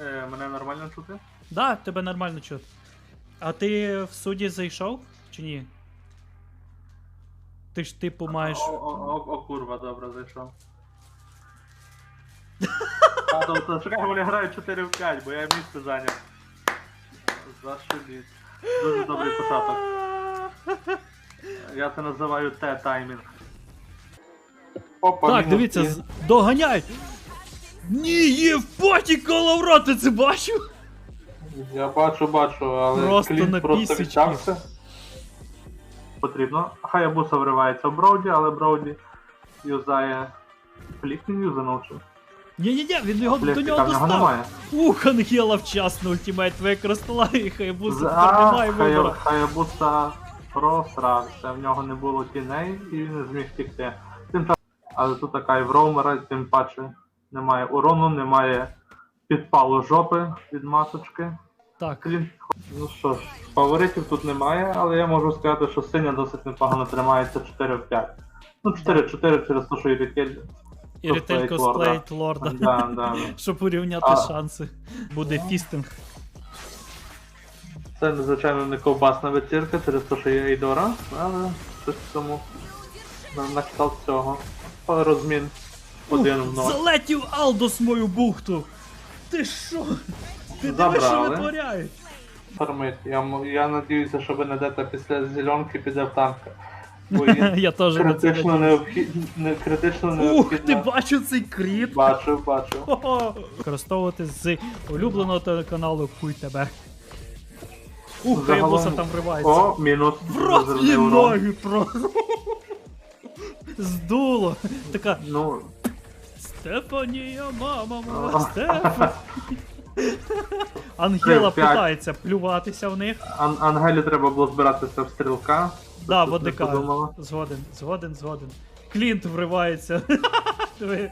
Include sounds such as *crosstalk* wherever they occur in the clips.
Е, мене нормально чути? Да, тебе нормально чути. А ти в суді зайшов чи ні? Ти ж типу маєш. О, о, о, о, курва, добре, зайшов. *laughs* А, то, то чекай, вони грають 4 в 5, бо я місце зайняв. Зашибіть. Дуже добрий початок. Я це називаю Т-таймінг. Опа, Так, мінус дивіться, доганяй! Ні, є в поті ти це бачив? Я бачу, бачу, але Просто кліп на просто пісечки. відчався. Потрібно. Хаябуса вривається в Броуді, але Броуді юзає флік не юзанув чи? Ні, ні, ні, він його до нього нього достав. немає. Ух, Ангела вчасно ультимейт використала і Хайбуса тепер За немає вибору. Хая- Хаябуса просрався, в нього не було тіней і він не зміг втікти. Тим часом, але тут така і в Роумера, тим паче немає урону, немає підпалу жопи від масочки. Так, ну що ж, фаворитів тут немає, але я можу сказати, що синя досить непогано тримається 4 в 5. Ну, 4-4 через те, що і рітель. і ретелько Лорда. Да, да. *laughs* Щоб урівняти А. шанси. Буде фістинг. Це, звичайно, не ковбасна вечірка через те, що є Ейдора, але щось на, на кшталт цього. Розмін один в ноль. Залетів Алдос мою бухту! Ти що? Ти дивиш, що Забрали. Фармить. Я, м- я надіюся, що Бенедета після зеленки піде в танка. Бо *laughs* Я теж на це критично надіюсь. необхідно. Не, критично Ух, необхідно. ти бачив цей кріп? Бачив, бачив. Хо-хо. Використовувати з улюбленого телеканалу Хуй тебе. Ух, Загалом- Хаябуса там вривається. О, мінус. В рот розривний їй урон. ноги про. Здуло. Така Ну, Стефанія, мама моя, Стефа. *laughs* Ангела Три, п'ять. питається плюватися в них. Ан- Ангелі треба було збиратися в стрілка. Да, Тут не подумала. Згоден, згоден, згоден. Клінт вривається. *laughs* Диви.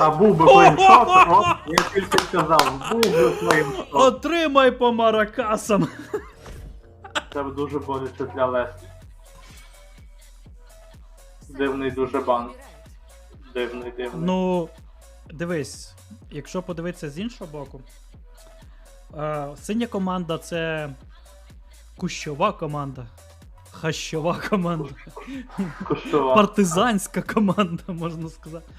А був би *laughs* флеймшот, о, я тільки сказав, був би флеймшот. Отримай по маракасам. Це дуже боляче для Лесті. Дивний дуже бан. Дивний, дивний. Ну, дивись, якщо подивитися з іншого боку, е, синя команда це кущова команда. Хащова команда. Куштував. Партизанська команда, можна сказати.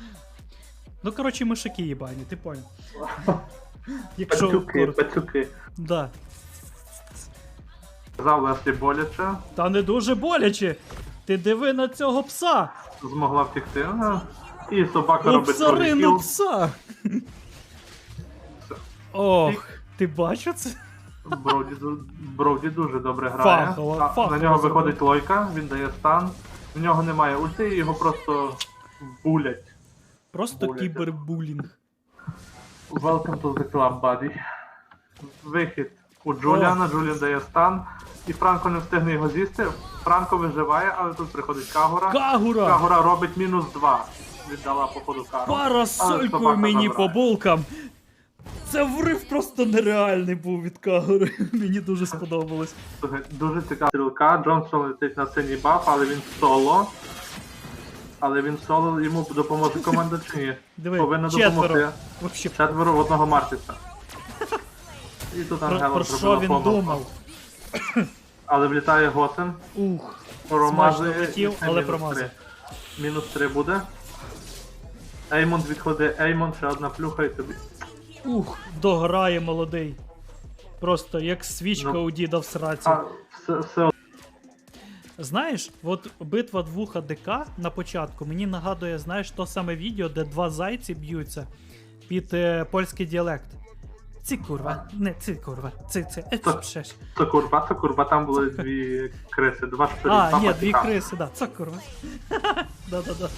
Ну, коротше, мишаки їбані, ти понял. Якщо Пацюки, коротко. пацюки. Да. Казав Леслі боляче, Та не дуже боляче. Ти диви на цього пса! змогла втекти. Ага. І собака робить псарину тролікіл. пса! Ох, ти бачив це? Броуді, ду- Броуді дуже добре грає. Фахово, А, фахово на нього зробив. виходить лойка, він дає стан. В нього немає ульти, його просто булять. Просто Боляче. кібербулінг. Welcome to the club, buddy. Вихід у Джуліана, Джуліан дає стан, і Франко не встигне його з'їсти. Франко виживає, але тут приходить Кагура. Кагура! Кагура робить мінус 2. Віддала походу кару. Парасолькою мені по булкам. Це врив просто нереальний був від Кагури. *laughs* Мені дуже сподобалось. Дуже цікава стрілка. Джонсон летить на синій баф, але він соло. Але він соло йому допоможе команда чи ні? Диви, Повинна допомогти. Вообще, Четверо в одного Мартіса. *laughs* І тут про, Ангела зробила що він помилку. думав? Але влітає Готен. Ух, Промазує. летів, але три. Мінус 3 буде. Еймонд відходить, Еймонд, ще одна плюха і тобі. ух, дограє молодий. Просто як свічка Ну, у діда в сраці. А, все, все Знаєш, от битва двох АДК на початку мені нагадує, знаєш, то саме відео, де два зайці б'ються під е, польський діалект. Ці курва, не ці курва, ці ці, е, Так. ще. Це курва, це курва, там були дві криси, два штирі, А, два ні, дві пацюка. криси, да, це курва. *laughs* Да-да-да.